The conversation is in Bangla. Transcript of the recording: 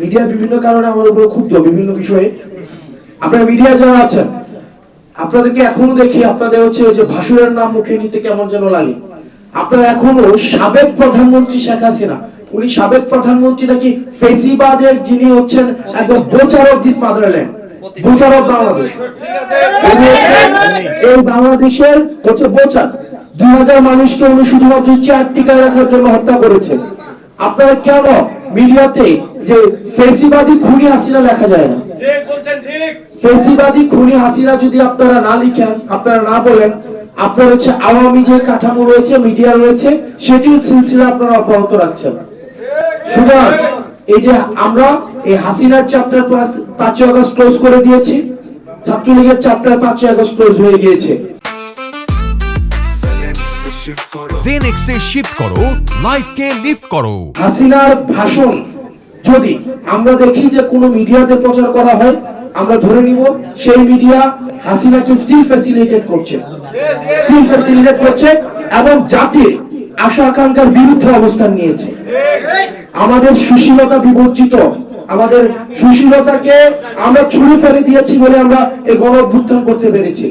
মিডিয়া বিভিন্ন কারণে আমার উপর ক্ষুব্ধ, বিভিন্ন বিষয়ে। আপনারা মিডিয়া যারা আছেন, আপনাদেরকে এখনও দেখি, আপনাদের হচ্ছে যে ভাসুরের নাম মুখে নিতে কেমন যেন লাগে। আপনারা এখনও সাবেক প্রধানমন্ত্রী শেখ হাসিনা, উনি সাবেক প্রধানমন্ত্রী নাকি ফেসিবাদের যিনি হচ্ছেন একদম butcher this motherland, butcher Bangladesh. এই বাংলাদেশের হচ্ছে বোচার। দুই হাজার মানুষকে উনি শুধুমাত্র চেয়ার টিকায় রাখার জন্য হত্যা করেছে। আপনারা কেন মিডিয়াতে যে ফেসিবাদী খুনি হাসিনা লেখা যায় না। ফেসিবাদী খুনি হাসিনা যদি আপনারা না লিখেন আপনারা না বলেন আপনার হচ্ছে আওয়ামী যে কাঠামো রয়েছে মিডিয়া রয়েছে সেটির সিলসিলা আপনারা অব্যাহত রাখছেন। সুতরাং এই যে আমরা এই হাসিনার চ্যাপ্টার পাঁচই আগস্ট ক্লোজ করে দিয়েছি ছাত্রলীগের চ্যাপ্টার পাঁচই আগস্ট ক্লোজ হয়ে গিয়েছে। জেনেক্সে শিফট করো লাইফকে লিফট করো। হাসিনার ভাষণ যদি আমরা দেখি যে কোনো মিডিয়াতে প্রচার করা হয় আমরা ধরে নিব সেই মিডিয়া হাসিনাকে স্টিল ফ্যাসিলিটেট করছে। স্টিল ফ্যাসিলিটেট করছে এবং জাতির আশা আকাঙ্ক্ষার বিরুদ্ধে অবস্থান নিয়েছে। আমাদের সুশীলতা বিবর্জিত। আমাদের সুশীলতাকে আমরা ছুড়ে ফেলে দিয়েছি বলে আমরা এই গণ অভ্যুত্থান করতে পেরেছি।